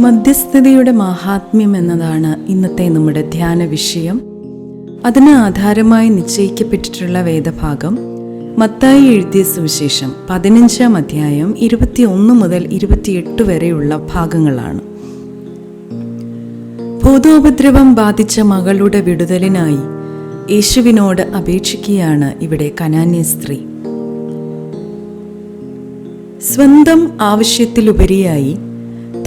മധ്യസ്ഥതയുടെ മാഹാത്മ്യം എന്നതാണ് ഇന്നത്തെ നമ്മുടെ ധ്യാന വിഷയം. അതിന് ആധാരമായി നിശ്ചയിക്കപ്പെട്ടിട്ടുള്ള വേദഭാഗം മത്തായി എഴുതിയ സുവിശേഷം പതിനഞ്ചാം അധ്യായം ഇരുപത്തിയൊന്ന് മുതൽ ഇരുപത്തിയെട്ട് വരെയുള്ള ഭാഗങ്ങളാണ്. ഭൂതോപദ്രവം ബാധിച്ച മകളുടെ വിടുതലിനായി യേശുവിനോട് അപേക്ഷിക്കുകയാണ് ഇവിടെ കനാന്യ സ്ത്രീ. സ്വന്തം ആവശ്യത്തിലുപരിയായി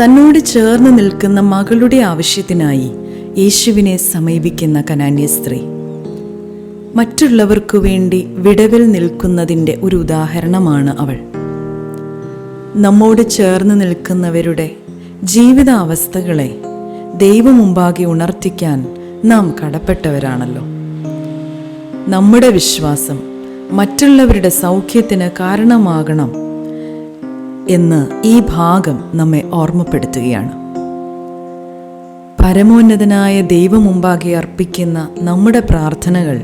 തന്നോട് ചേർന്ന് നിൽക്കുന്ന മകളുടെ ആവശ്യത്തിനായി യേശുവിനെ സമീപിക്കുന്ന കനാന്യ സ്ത്രീ. മറ്റുള്ളവർക്കു വേണ്ടി വിടവിൽ നിൽക്കുന്നതിന്റെ ഒരു ഉദാഹരണമാണ് അവൾ. നമ്മോട് ചേർന്ന് നിൽക്കുന്നവരുടെ ജീവിതാവസ്ഥകളെ ദൈവമുമ്പാകെ ഉണർത്തിക്കാൻ നാം കടപ്പെട്ടവരാണല്ലോ. നമ്മുടെ വിശ്വാസം മറ്റുള്ളവരുടെ സൗഖ്യത്തിന് കാരണമാകണം എന്ന് ഈ ഭാഗം നമ്മെ ഓർമ്മപ്പെടുത്തുകയാണ്. പരമോന്നതനായ ദൈവമുമ്പാകെ അർപ്പിക്കുന്ന നമ്മുടെ പ്രാർത്ഥനകൾ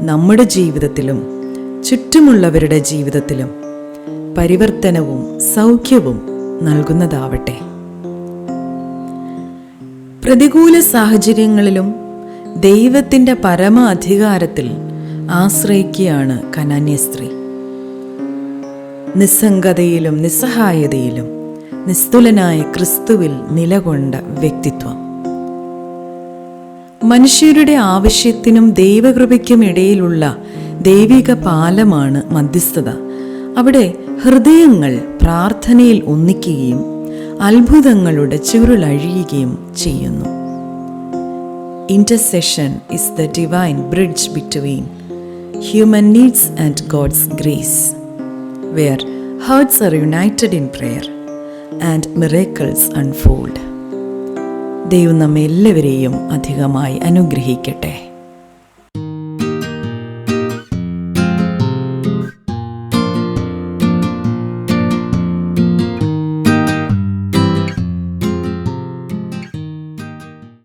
നമ്മുടെ ജീവിതത്തിലും ചുറ്റുമുള്ളവരുടെ ജീവിതത്തിലും പരിവർത്തനവും സൗഖ്യവും നൽകുന്നതാവട്ടെ. പ്രതികൂല സാഹചര്യങ്ങളിലും ദൈവത്തിന്റെ പരമ അധികാരത്തിൽ ആശ്രയിക്കുകയാണ് കനാന്യ സ്ത്രീ. നിസ്സംഗതയിലും നിസ്സഹായതയിലും നിസ്തുലനായ ക്രിസ്തുവിൽ നിലകൊണ്ട വ്യക്തിത്വം. മനുഷ്യരുടെ ആവശ്യത്തിനും ദൈവകൃപയ്ക്കും ഇടയിലുള്ള ദൈവിക പാലമാണ് മധ്യസ്ഥത. അവിടെ ഹൃദയങ്ങൾ പ്രാർത്ഥനയിൽ ഒന്നിക്കുകയും അത്ഭുതങ്ങളുടെ ചുരുളഴിയുകയും ചെയ്യുന്നു. Intercession is the divine bridge between human needs and God's grace where hearts are united in prayer and miracles unfold ദൈവം നമ്മെ എല്ലാവരെയും അധികമായി അനുഗ്രഹിക്കട്ടെ